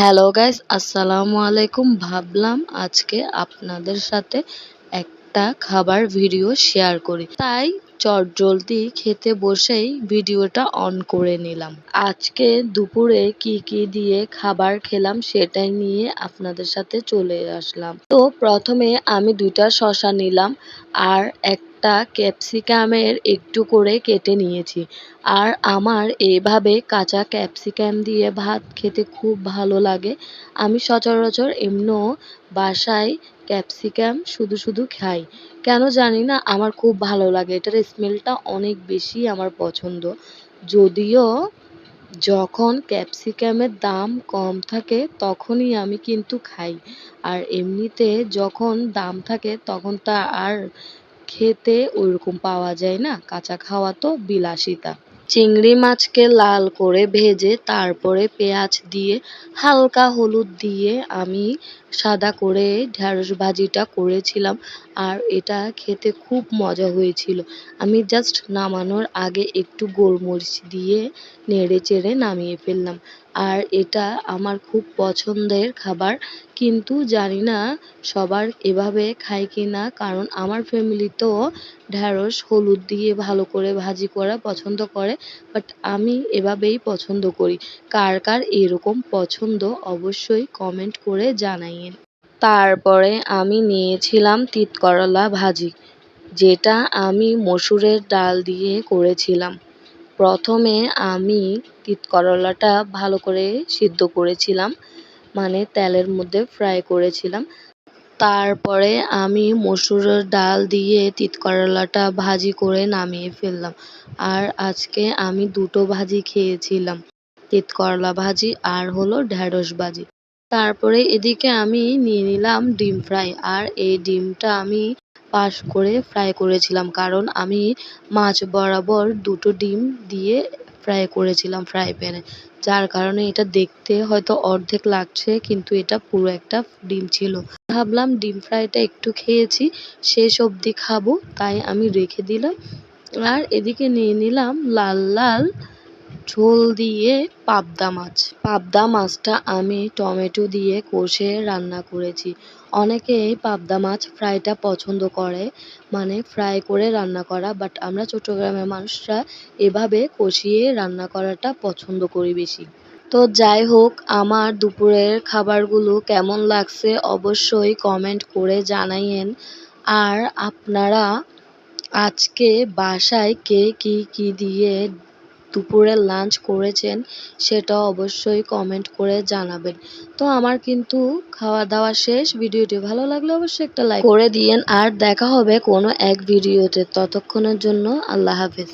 Hello guys আসসালামু আলাইকুম ভাবলাম আজকে আপনাদের সাথে একটা খাবার ভিডিও শেয়ার করি। তাই চটজলদি খেতে বসেই ভিডিওটা অন করে নিলাম। আজকে দুপুরে কি কি দিয়ে খাবার খেলাম সেটাই নিয়ে আপনাদের সাথে চলে আসলাম। তো প্রথমে আমি দুইটা শশা নিলাম আর একটা ক্যাপসিকামের একটু করে কেটে নিয়েছি। আর আমার এভাবে কাঁচা ক্যাপসিকাম দিয়ে ভাত খেতে খুব ভালো লাগে। আমি সচরাচর এমনিও বাসায় ক্যাপসিকাম শুধু শুধু খাই। কেন জানি না, আমার খুব ভালো লাগে। এটার স্মেলটা অনেক বেশি আমার পছন্দ। যদিও যখন ক্যাপসিকামের দাম কম থাকে তখনই আমি কিন্তু খাই। আর এমনিতে যখন দাম থাকে তখন তা আর খেতে ওইরকম পাওয়া যায় না। কাঁচা খাওয়া তো বিলাসিতা। চিংড়ি মাছকে লাল করে ভেজে তারপরে পেঁয়াজ দিয়ে হালকা হলুদ দিয়ে আমি সাদা করে ঢ্যাঁড়স ভাজিটা করেছিলাম আর এটা খেতে খুব মজা হয়েছিল। আমি জাস্ট নামানোর আগে একটু গোলমরিচ দিয়ে নেড়ে চেড়ে নামিয়ে ফেললাম। আর এটা আমার খুব পছন্দের খাবার। কিন্তু জানি না সবার এভাবে খায় কি না কারণ আমার ফ্যামিলিতেও ঢ্যাঁড়স, হলুদ দিয়ে ভালো করে ভাজি করা পছন্দ করে বাট আমি এভাবেই পছন্দ করি। কার কার এরকম পছন্দ অবশ্যই কমেন্ট করে জানাইয়েন। তারপরে আমি নিয়েছিলাম তিত করলা ভাজি, যেটা আমি মসুরের ডাল দিয়ে করেছিলাম। প্রথমে আমি তিত করলাটা ভালো করে সিদ্ধ করেছিলাম মানে তেলের মধ্যে ফ্রাই করেছিলাম। তারপরে আমি মসুরের ডাল দিয়ে তিত করলাটা ভাজি করে নামিয়ে ফেললাম। আর আজকে আমি দুটো ভাজি খেয়েছিলাম করলা ভাজি আর হলো ঢ্যাঁড়স ভাজি। তারপরে এদিকে আমি নিয়ে নিলাম ডিম ফ্রাই আর এই ডিমটা আমি পাশ করে ফ্রাই করেছিলাম। কারণ আমি মাছ বরাবর দুটো ডিম দিয়ে ফ্রাই করেছিলাম ফ্রাই প্যানে যার কারণে এটা দেখতে হয়তো অর্ধেক লাগছে, কিন্তু এটা পুরো একটা ডিম ছিল। ভাবলাম ডিম ফ্রাইটা একটু খেয়েছি, শেষ অবধি খাব, তাই আমি রেখে দিলাম। আর এদিকে নিয়ে নিলাম লাল লাল ঝোল দিয়ে পাবদা মাছ। পাবদা মাছটা আমি টমেটো দিয়ে কষে রান্না করেছি। অনেকেই পাবদা মাছ ফ্রাইটা পছন্দ করে মানে ফ্রাই করে রান্না করা বাট আমরা চট্টগ্রামের মানুষরা এভাবে কষিয়ে রান্না করাটা পছন্দ করি বেশি। তো যাই হোক, আমার দুপুরের খাবারগুলো কেমন লাগছে অবশ্যই কমেন্ট করে জানাইয়েন। আর আপনারা আজকে বাসায় কে কি কি দিয়ে দুপুরের লাঞ্চ করেছেন, সেটা অবশ্যই কমেন্ট করে জানাবেন। তো আমার কিন্তু খাওয়া দাওয়া শেষ, ভিডিওটি ভালো লাগলে অবশ্যই একটা লাইক করে দিয়েন, আর দেখা হবে কোনো এক ভিডিওতে। ততক্ষণের জন্য আল্লাহ হাফেজ।